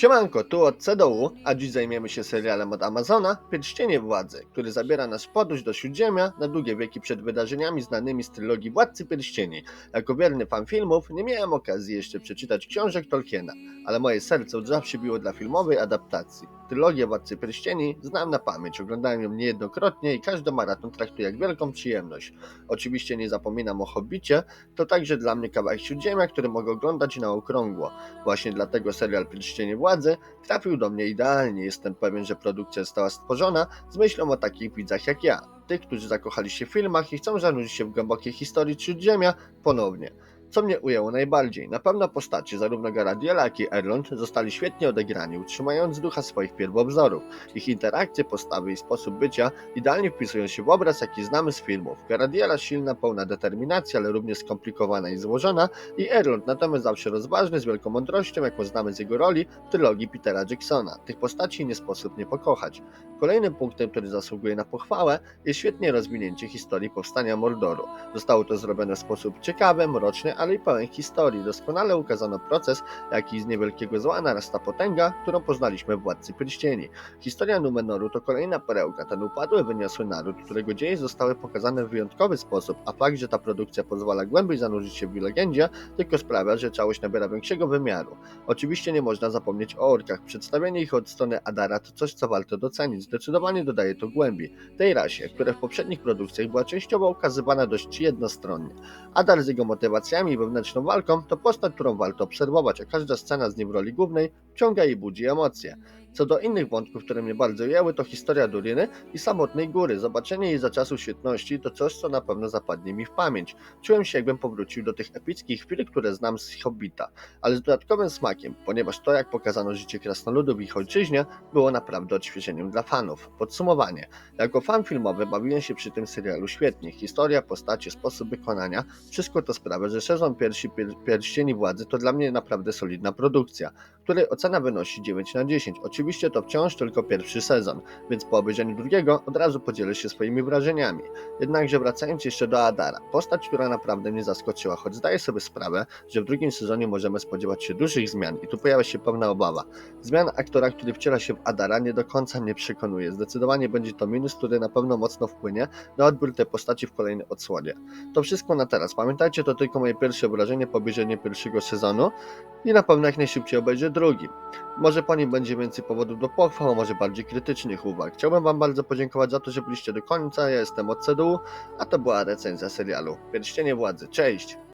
Siemanko, tu od C do U, a dziś zajmiemy się serialem od Amazona Pierścienie Władzy, który zabiera nas w podróż do Śródziemia na długie wieki przed wydarzeniami znanymi z trylogii Władcy Pierścieni. Jako wierny fan filmów nie miałem okazji jeszcze przeczytać książek Tolkiena, ale moje serce od zawsze biło dla filmowej adaptacji. Trylogię Władcy Pierścieni znam na pamięć, oglądałem ją niejednokrotnie i każdy maraton traktuję jak wielką przyjemność. Oczywiście nie zapominam o Hobbicie, to także dla mnie kawałek Śródziemia, który mogę oglądać na okrągło. Właśnie dlatego serial Pierścienie Władzy trafił do mnie idealnie. Jestem pewien, że produkcja została stworzona z myślą o takich widzach jak ja. Tych, którzy zakochali się w filmach i chcą zanurzyć się w głębokiej historii Śródziemia ponownie. Co mnie ujęło najbardziej? Na pewno postacie zarówno Garadiela, jak i Erlond zostali świetnie odegrani, utrzymując ducha swoich pierwowzorów. Ich interakcje, postawy i sposób bycia idealnie wpisują się w obraz, jaki znamy z filmów. Garadiela silna, pełna determinacji, ale również skomplikowana i złożona, i Erlond natomiast zawsze rozważny, z wielką mądrością, jaką znamy z jego roli w trylogii Petera Jacksona. Tych postaci nie sposób nie pokochać. Kolejnym punktem, który zasługuje na pochwałę, jest świetnie rozwinięcie historii powstania Mordoru. Zostało to zrobione w sposób ciekawy, mroczny, ale i pełen historii. Doskonale ukazano proces, jaki z niewielkiego zła narasta potęga, którą poznaliśmy w Władcy Pierścieni. Historia Numenoru to kolejna perełka, ten upadły, wyniosły naród, którego dzieje zostały pokazane w wyjątkowy sposób, a fakt, że ta produkcja pozwala głębiej zanurzyć się w legendzie, tylko sprawia, że całość nabiera większego wymiaru. Oczywiście nie można zapomnieć o orkach. Przedstawienie ich od strony Adara to coś, co warto docenić. Zdecydowanie dodaje to głębi tej rasie, która w poprzednich produkcjach była częściowo ukazywana dość jednostronnie. Adar z jego motywacjami i wewnętrzną walką to postać, którą warto obserwować, a każda scena z nim w roli głównej wciąga i budzi emocje. Co do innych wątków, które mnie bardzo ujęły, to historia Duriny i samotnej góry. Zobaczenie jej za czasów świetności to coś, co na pewno zapadnie mi w pamięć. Czułem się, jakbym powrócił do tych epickich chwil, które znam z Hobbita, ale z dodatkowym smakiem, ponieważ to, jak pokazano życie krasnoludów w ich ojczyźnie, było naprawdę odświeżeniem dla fanów. Podsumowanie. Jako fan filmowy bawiłem się przy tym serialu świetnie. Historia, postacie, sposób wykonania, wszystko to sprawia, że sezon pierwszy pier- Pierścieni Władzy to dla mnie naprawdę solidna produkcja, której ocena wynosi 9 na 10. Oczywiście to wciąż tylko pierwszy sezon, więc po obejrzeniu drugiego od razu podzielę się swoimi wrażeniami. Jednakże wracając jeszcze do Adara, postać, która naprawdę mnie zaskoczyła, choć zdaję sobie sprawę, że w drugim sezonie możemy spodziewać się dużych zmian i tu pojawia się pewna obawa. Zmian aktora, który wciela się w Adara nie do końca mnie przekonuje. Zdecydowanie będzie to minus, który na pewno mocno wpłynie na odbiór tej postaci w kolejnej odsłonie. To wszystko na teraz. Pamiętajcie, to tylko moje pierwsze wrażenie po obejrzeniu pierwszego sezonu i na pewno jak najszybciej obejrzę drugi. Może po nim będzie więcej powodów do pochwał, może bardziej krytycznych uwag. Chciałbym Wam bardzo podziękować za to, że byliście do końca. Ja jestem od CDU, a to była recenzja serialu Pierścienie Władzy. Cześć!